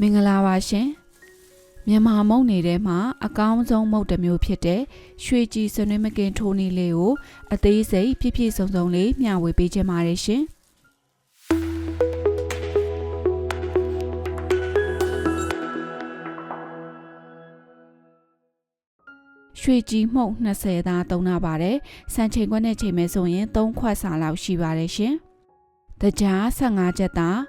မင်္ဂလာပါရှင်မြန်မာမုံနေထဲမှာအကောင်းဆုံးမုတ်တစ်မျိုးဖြစ်တဲ့ရွှေကြည်စနွေးမကင်ထိုးနီလေးကိုအသေးစိတ်ပြည့်ပြည့်စုံစုံလေးမျှဝေပေးခြင်းပါတယ်ရှင်ရွှေကြည်မှုန့်20သားသုံးနာပါတယ်စံချိန်ခွက်နဲ့ချိန်မဲဆိုရင်3ခွက်စာလောက်ရှိပါတယ်ရှင်တကြား15ချက်သား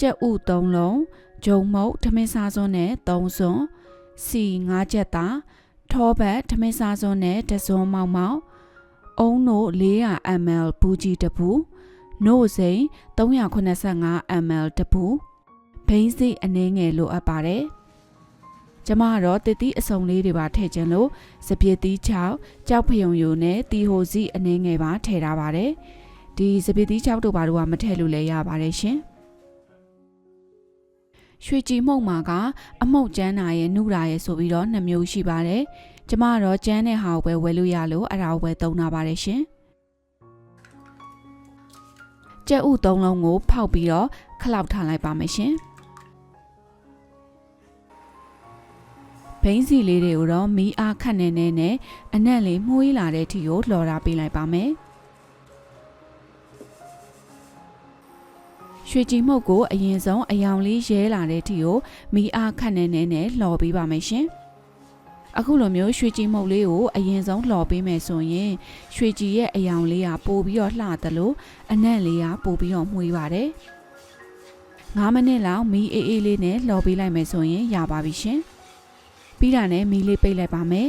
ကြက်ဥ3လုံး ဂျုံမုတ်ထမင်းစားစွန်းနဲ့3စွန်းစီ5ချက်သားထောပတ်ထမင်းစားစွန်းနဲ့တစွန်းမောက်မောက်အုံနို့ 400 ml ဘူးကြီးတစ်ဘူးနို့စိန် 385 ml တစ်ဘူးဘိန်းစိအနှဲငယ်လိုအပ်ပါတယ်ကျမကတော့တတိအစုံလေးတွေပါထည့်ခြင်းလို့စပစ်သီးချောက်ကြောက်ဖယုံယိုနဲ့တီဟိုစီအနှဲငယ်ပါထည့်ထားပါတယ်ဒီစပစ်သီးချောက်တို့ဘာတို့ကမထည့်လို့လည်းရပါတယ်ရှင် ရွှေကြည်မှုန့်မှာကအမှုတ်ကျန်းတာရဲ့နှုတာရဲ့ဆိုပြီးတော့နှစ်မျိုးရှိပါတယ်ကျမကတော့ကျန်းတဲ့ဟာကိုပဲဝယ်လို့ရလို့အဲ့ဒါကိုပဲသုံးတာပါတယ်ရှင်ကြက်ဥသုံးလုံးကိုဖောက်ပြီးတော့ခလောက်ထားလိုက်ပါမယ်ရှင်ဘိန်းစီလေးတွေကိုတော့မီးအားခတ်နေနေနဲ့အနက်လေးမှုေးလာတဲ့အထိကိုလှော်တာပေးလိုက်ပါမယ် ရွှေကြည်မှုတ်ကိုအရင်ဆုံးအယောင်လေးရဲလာတဲ့အထိကိုမီးအားခတ်နေနေနဲ့လှော်ပေးပါမယ်ရှင်အခုလိုမျိုးရွှေကြည်မှုတ်လေးကိုအရင်ဆုံးလှော်ပေးမယ်ဆိုရင်ရွှေကြည်ရဲ့အယောင်လေးကပိုပြီးတော့လှသလိုအနက်လေးကပိုပြီးတော့မှုေးပါတယ်9မိနစ်လောက်မီးအေးအေးလေးနဲ့လှော်ပေးလိုက်မယ်ဆိုရင်ရပါပြီရှင်ပြီးတာနဲ့မီးလေးပိတ်လိုက်ပါမယ်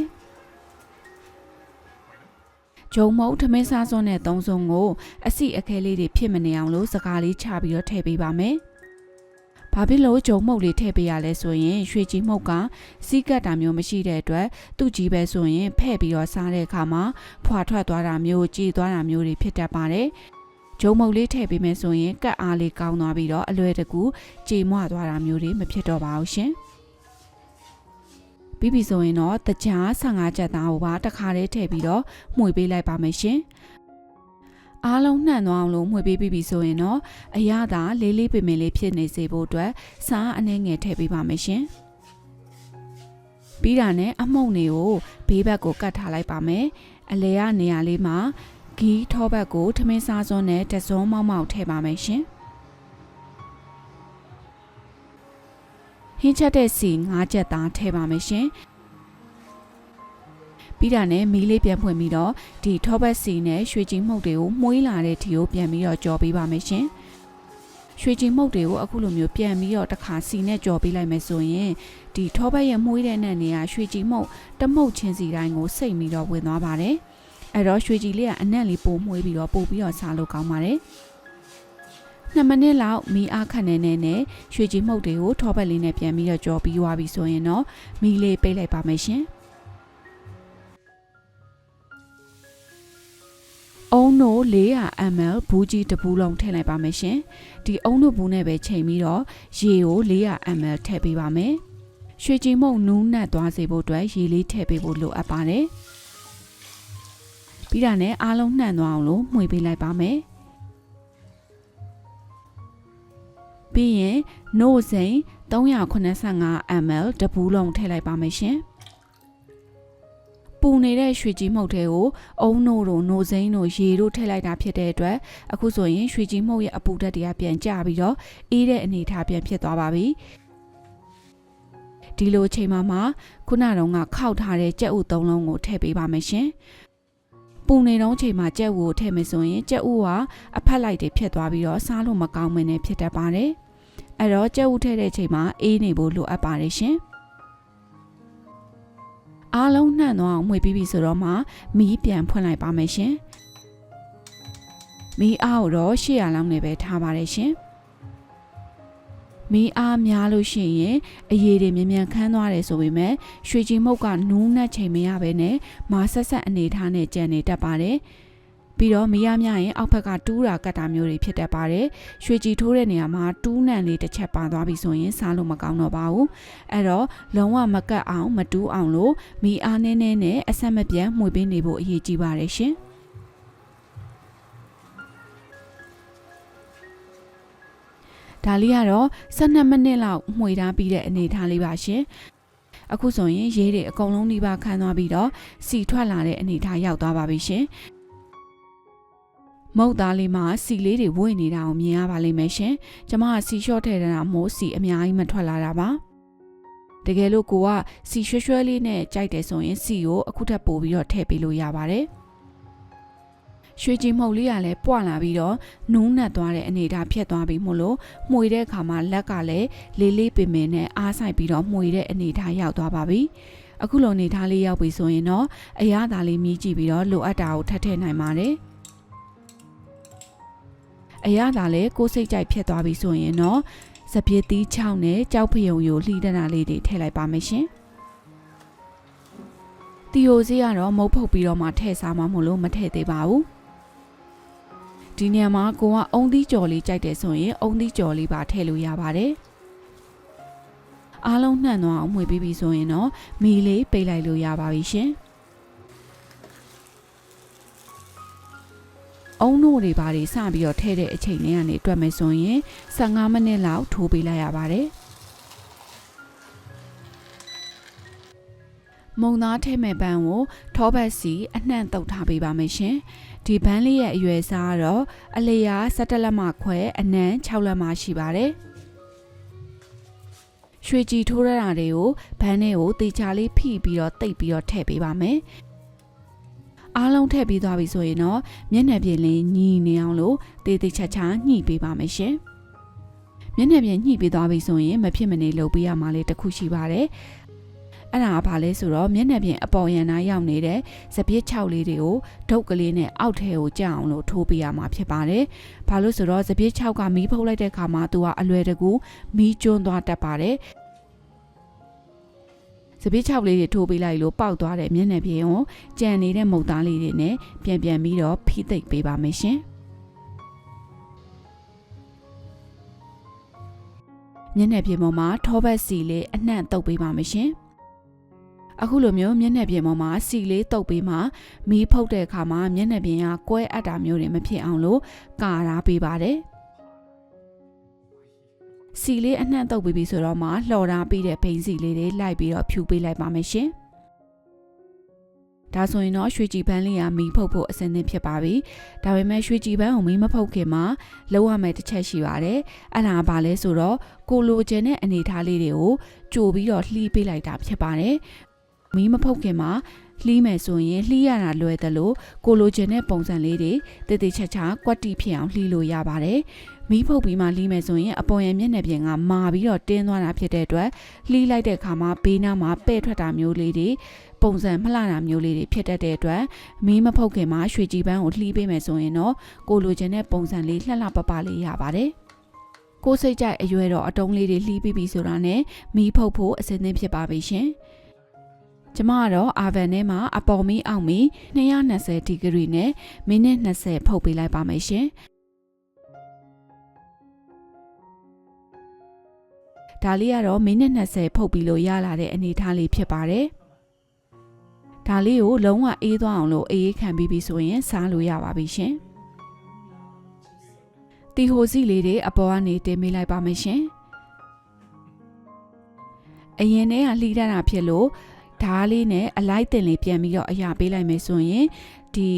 ဂျုံမုတ်ထမင်းစားစွန်းတဲ့သုံးစုံကိုအစီအခဲလေးတွေဖြစ်မနေအောင်လို့စကားလေးချပြီးတော့ထည့်ပေးပါမယ်။ဘာဖြစ်လို့ဂျုံမုတ်လေးထည့်ပေးရလဲဆိုရင်ရွှေကြီးမုတ်ကစီးကတ်တာမျိုးမရှိတဲ့အတွက်သူ့ကြီးပဲဆိုရင်ဖဲ့ပြီးတော့စားတဲ့အခါမှာဖွာထွက်သွားတာမျိုးကြေသွားတာမျိုးတွေဖြစ်တတ်ပါတယ်။ဂျုံမုတ်လေးထည့်ပေးမယ်ဆိုရင်ကတ်အားလေးကောင်းသွားပြီးတော့အလွယ်တကူကြေမွသွားတာမျိုးတွေမဖြစ်တော့ပါဘူးရှင်။ ပြီးပြီဆိုရင်တော့တကြား15ချက်သားကိုပါတစ်ခါတည်းထည့်ပြီးတော့မှုေပေးလိုက်ပါမယ်ရှင်။အားလုံးနှံ့သွားအောင်လို့မှုေပေးပြီးပြီဆိုရင်တော့အရသာလေးလေးပင်ပင်လေးဖြစ်နေစေဖို့အတွက်စားအနှဲငယ်ထည့်ပေးပါမယ်ရှင်။ပြီးတာနဲ့အမှုန့်တွေကိုဘေးဘက်ကိုကတ်ထားလိုက်ပါမယ်။အလဲရနေရာလေးမှာဂီးထောဘက်ကိုထမင်းစားစွန်းနဲ့တစုံမောက်မောက်ထည့်ပါမယ်ရှင်။ င်းချက်တဲ့စီ၅ချက်သားထည့်ပါမယ်ရှင်ပြီးတာနဲ့မီးလေးပြန်ဖွင့်ပြီးတော့ဒီထောပတ်စီနဲ့ရွှေကြည်မှုတ်တွေကိုမှုေးလာတဲ့ထီကိုပြန်ပြီးတော့ကြော်ပေးပါမယ်ရှင်ရွှေကြည်မှုတ်တွေကိုအခုလိုမျိုးပြန်ပြီးတော့တစ်ခါစီနဲ့ကြော်ပေးလိုက်မယ်ဆိုရင်ဒီထောပတ်ရဲ့မှုေးတဲ့နဲ့နေရာရွှေကြည်မှုတ်တမုတ်ချင်းစီတိုင်းကိုစိတ်ပြီးတော့ဝင်သွားပါတယ်အဲ့တော့ရွှေကြည်လေးကအနက်လေးပိုမှုေးပြီးတော့ပို့ပြီးတော့စားလို့ကောင်းပါတယ် 2မိနစ်လောက်မီးအားခတ်နေနေနဲ့ရွှေကြည်မှုတ်တွေကိုထောပတ်လေးနဲ့ပြန်ပြီးတော့ကြော်ပြီးသွားပြီဆိုရင်တော့မီးလေးပိတ်လိုက်ပါမယ်ရှင်အုံနို့ 400 ml ဘူးကြီးတစ်ဘူးလုံးထည့်လိုက်ပါမယ်ရှင်ဒီအုံနို့ဘူးနဲ့ပဲချိန်ပြီးတော့ရေကို 400 ml ထည့်ပေးပါမယ်ရွှေကြည်မုံနူးနတ်သွားစေဖို့အတွက်ရေလေးထည့်ပေးဖို့လိုအပ်ပါတယ်ပြီးတာနဲ့အားလုံးနှံ့သွားအောင်လို့မှွေပေးလိုက်ပါမယ် ပြီးရင်နို့စိန်385 ml တပူးလုံးထည့်လိုက်ပါမယ်ရှင်ပူနေတဲ့ရွှေကြီးမှုတ်တွေကိုအုံနို့တို့နို့စိန်တို့ရေတို့ထည့်လိုက်တာဖြစ်တဲ့အတွက်အခုဆိုရင်ရွှေကြီးမှုတ်ရဲ့အပူဓာတ်တွေကပြန်ကျပြီးတော့အေးတဲ့အနေအထားပြန်ဖြစ်သွားပါပြီဒီလိုချိန်မှာမှခုနတုန်းကခောက်ထားတဲ့ကြက်ဥသုံးလုံးကိုထည့်ပေးပါမယ်ရှင်ပူနေတော့ချိန်မှာကြက်ဥကိုထည့်မယ်ဆိုရင်ကြက်ဥကအဖက်လိုက်တွေဖြစ်သွားပြီးတော့စားလို့မကောင်းမင်းနဲ့ဖြစ်တတ်ပါတယ်။ အဲ့တော့ကြက်ဥထည့်တဲ့ချိန်မှာအေးနေဖို့လိုအပ်ပါတယ်ရှင်အားလုံးနှံ့သွားအောင်မှွေပြီးပြီဆိုတော့မှမီးပြန်ဖွင့်လိုက်ပါမယ်ရှင်မီးအားကိုတော့800လောက်နဲ့ပဲထားပါတယ်ရှင်မီးအားများလို့ရှိရင်အရည်တွေမြန်မြန်ခန်းသွားတယ်ဆိုပေမဲ့ရွှေကြည်မုတ်ကနူးနဲ့ချိန်မရဘဲနဲ့မာဆက်ဆက်အနေထားနဲ့ကြံနေတတ်ပါတယ်။ ပြီးတော့မရမြရင်အောက်ဘက်ကတူးတာကတ်တာမျိုးတွေဖြစ်တတ်ပါတယ်ရွှေကြည်ထိုးတဲ့နေရာမှာတူးနံလေးတစ်ချက်ပါသွားပြီဆိုရင်စားလို့မကောင်းတော့ပါဘူးအဲ့တော့လုံးဝမကတ်အောင်မတူးအောင်လို့မီအားနည်းနည်းနဲ့အဆက်မပြတ်မှွေပေးနေဖို့အရေးကြီးပါတယ်ရှင်တဒါလေးကတော့12မိနစ်လောက်မှွေထားပြီးတဲ့အနေထားလေးပါရှင်အခုဆိုရင်ရေးတွေအကုန်လုံးနှိပါခန်းသွားပြီးတော့စီထွက်လာတဲ့အနေထားရောက်သွားပါပြီရှင် မုတ်သားလေးမှာစီလေးတွေဝိနေတာကိုမြင်ရပါလိမ့်မယ်ရှင်။ကျမကစီလျှော့ထည့်တာမို့စီအများကြီးမထွက်လာတာပါ။တကယ်လို့ကိုကစီရွှဲရွှဲလေးနဲ့ကြိုက်တယ်ဆိုရင်စီကိုအခုထပ်ပို့ပြီးတော့ထည့်ပေးလို့ရပါတယ်။ရွှေကြည်မှုတ်လေးကလည်းပွာလာပြီးတော့နူးနတ်သွားတဲ့အနေအထားဖြစ်သွားပြီမို့လို့မှွေတဲ့အခါမှာလက်ကလည်းလေးလေးပင်ပင်နဲ့အားဆိုင်ပြီးတော့မှွေတဲ့အနေအထားရောက်သွားပါပြီ။အခုလိုအနေထားလေးရောက်ပြီဆိုရင်တော့အရသာလေးမြည်ကြည့်ပြီးတော့လိုအပ်တာကိုထပ်ထည့်နိုင်ပါတယ်။ အရသာလည်းကိုယ်စိတ်ကြိုက်ဖြစ်သွားပြီဆိုရင်တော့စပစ်သီးချောင်းနဲ့ကြောက်ဖယုံယိုလှီးတနာလေးတွေထည့်လိုက်ပါမယ်ရှင်။တီယိုစီကတော့မုတ်ဖုတ်ပြီးတော့မှထည့်စားမှမလို့မထည့်သေးပါဘူး။ဒီနေရာမှာကိုကအုံသီးကြော်လေးကြိုက်တယ်ဆိုရင်အုံသီးကြော်လေးပါထည့်လို့ရပါတယ်။အားလုံးနှံ့သွားအောင်မှွေပြီးပြီဆိုရင်တော့မီလေးပိတ်လိုက်လို့ရပါပြီရှင်။ အုံနို့တွေပါတွေစပြီးတော့ထည့်တဲ့အချိန်လေးကနေတွက်မယ်ဆိုရင်15မိနစ်လောက်ထိုးပေးလိုက်ရပါတယ်မုံသားထဲမဲ့ပန်းကိုထောပတ်စီအနှံ့တုပ်ထားပေးပါမယ်ရှင်ဒီဘန်းလေးရဲ့အရွယ်စားကတော့အလျာ17လက်မှခွဲအနံ6လက်မှရှိပါတယ်ရွှေကြည်ထိုးရတာတွေကိုဘန်းထဲကိုတေချာလေးဖိပြီးတော့တိတ်ပြီးတော့ထည့်ပေးပါမယ် အားလုံးထည့်ပြီးသွားပြီဆိုရင်တော့မျက်နှာပြင်လေးညီနေအောင်လို့တေးသေးချာချာညှိပေးပါမယ်ရှင်။မျက်နှာပြင်ညှိပေးသွားပြီဆိုရင်မဖြစ်မနေလုပ်ပေးရမှာလေးတစ်ခုရှိပါတယ်။အဲ့ဒါကဘာလဲဆိုတော့မျက်နှာပြင်အပေါ်ရန်နာရောက်နေတဲ့စပစ်6လေးတွေကိုဒုတ်ကလေးနဲ့အောက်ထဲကိုကြအောင်လို့ထိုးပေးရမှာဖြစ်ပါတယ်။ဘာလို့ဆိုတော့စပစ်6ကမီးဖုတ်လိုက်တဲ့ခါမှာသူကအလွယ်တကူမီးကျွန်းသွားတတ်ပါတယ်။ စပစ်ချောက်လေးတွေထိုးပေးလိုက်လို့ပေါက်သွားတဲ့မျက်နှာပြင်ကိုကြံနေတဲ့မုတ်သားလေးတွေနဲ့ပြန်ပြန်ပြီးတော့ဖိသိပ်ပေးပါမယ်ရှင်မျက်နှာပြင်ပေါ်မှာထောပတ်စီလေးအနှံ့တုပ်ပေးပါမယ်ရှင်အခုလိုမျိုးမျက်နှာပြင်ပေါ်မှာစီလေးတုပ်ပေးမှမီးဖုတ်တဲ့အခါမှာမျက်နှာပြင်ကကွဲအပ်တာမျိုးတွေမဖြစ်အောင်လို့ကာရာပေးပါတယ် စီလေးအနှံ့တုပ်ပြီးပြီဆိုတော့မှလှော်ထားပြီးတဲ့ဘိန်းစီလေးတွေလိုက်ပြီးတော့ဖြူပေးလိုက်ပါမယ်ရှင်ဒါဆိုရင်တော့ရွှေကြည်ပန်းလေးကမီးဖုတ်ဖို့အဆင်သင့်ဖြစ်ပါပြီ။ဒါပေမဲ့ရွှေကြည်ပန်းကိုမီးမဖုတ်ခင်မှာလုံးဝမယ်တစ်ချက်ရှိပါတယ်။အဲ့ဒါကဘာလဲဆိုတော့ကိုလိုချင်တဲ့အနေထားလေးတွေကိုကြိုပြီးတော့လှီးပေးလိုက်တာဖြစ်ပါတယ်။မီးမဖုတ်ခင်မှာလှီးမယ်ဆိုရင်လှီးရတာလွယ်တယ်လို့ကိုလိုချင်တဲ့ပုံစံလေးတွေတည်တည်ချာချာကွက်တီဖြစ်အောင်လှီးလို့ရပါတယ်။ မီးဖုတ်ပြီးမှလှီးမယ်ဆိုရင်အပေါ်ရမျက်နှာပြင်ကမာပြီးတော့တင်းသွားတာဖြစ်တဲ့အတွက်လှီးလိုက်တဲ့အခါမှာဘေးနားမှာပဲ့ထွက်တာမျိုးလေးတွေပုံစံမလှတာမျိုးလေးတွေဖြစ်တတ်တဲ့အတွက်မီးမဖုတ်ခင်မှာရွှေကြည်ပန်းကိုလှီးပေးမယ်ဆိုရင်တော့ကိုလိုချင်တဲ့ပုံစံလေးလှလှပပလေးရပါတယ်ကိုစိတ်ကြိုက်အရွယ်တော့အတုံးလေးတွေလှီးပြီးပြီဆိုတာနဲ့မီးဖုတ်ဖို့အဆင်သင့်ဖြစ်ပါပြီရှင်ကျမကတော့အာဗန်ထဲမှာအပေါ်မီးအောင်မီ220ဒီဂရီနဲ့မိနစ်20ဖုတ်ပေးလိုက်ပါမယ်ရှင်။ ဒါလေးကတော့မိနစ်20ဖုတ်ပြီးလို့ရလာတဲ့အနေအထားလေးဖြစ်ပါတယ်။ဒါလေးကိုလုံးဝအေးသွားအောင်လို့အေးခံပြီးပြီဆိုရင်စားလို့ရပါပြီရှင်။တီဟိုစီလေးတွေအပေါ်ကနေတင်ပေးလိုက်ပါမယ်ရှင်။အရင်တည်းကလှီးတတ်တာဖြစ်လို့ဓားလေးနဲ့အလိုက်တင်လေးပြန်ပြီးတော့အရာပေးလိုက်မယ်ဆိုရင်ဒီ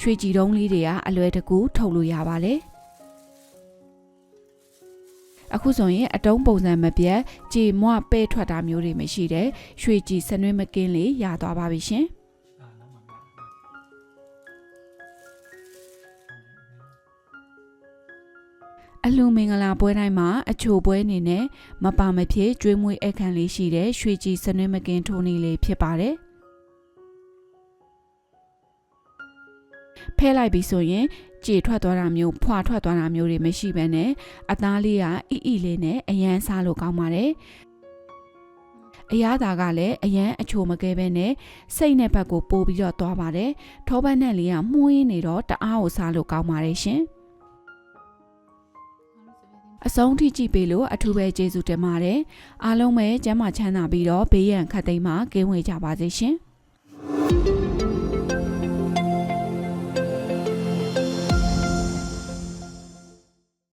ရွှေကြည်တုံးလေးတွေကအလွယ်တကူထုတ်လို့ရပါတယ်။ အခုဆိုရင်အတုံးပုံစံမပြတ်ကြေမွပဲ့ထွက်တာမျိုးတွေမရှိတဲ့ရွှေကြည်စနွေးမကင်းလေးရသွားပါပြီရှင်အလူမင်္ဂလာပွဲတိုင်းမှာအချိုပွဲအနေနဲ့မပါမဖြစ်ကျွေးမွေးအခမ်းလေးရှိတဲ့ရွှေကြည်စနွေးမကင်းထိုးနီလေးဖြစ်ပါတယ် ဖဲလိုက်ပြီဆိုရင်ကြေထွက်သွားတာမျိုးဖွာထွက်သွားတာမျိုးတွေမရှိဘဲနဲ့အသားလေးကအီအီလေးနဲ့အရန်စားလို့ကောင်းပါတယ်အရသာကလည်းအရန်အချိုမကဲပဲနဲ့စိတ်နဲ့ဘက်ကိုပို့ပြီးတော့သွားပါတယ်ထောပတ်နဲ့လေးကမှုရင်းနေတော့တအားကိုစားလို့ကောင်းပါတယ်ရှင်အဆုံးထိကြည့်ပေးလို့အထူးပဲကျေးဇူးတင်ပါတယ်အားလုံးပဲကျမ်းမာချမ်းသာပြီးတော့ဘေးရန်ခတ်သိမ်းမှကင်းဝေးကြပါစေရှင်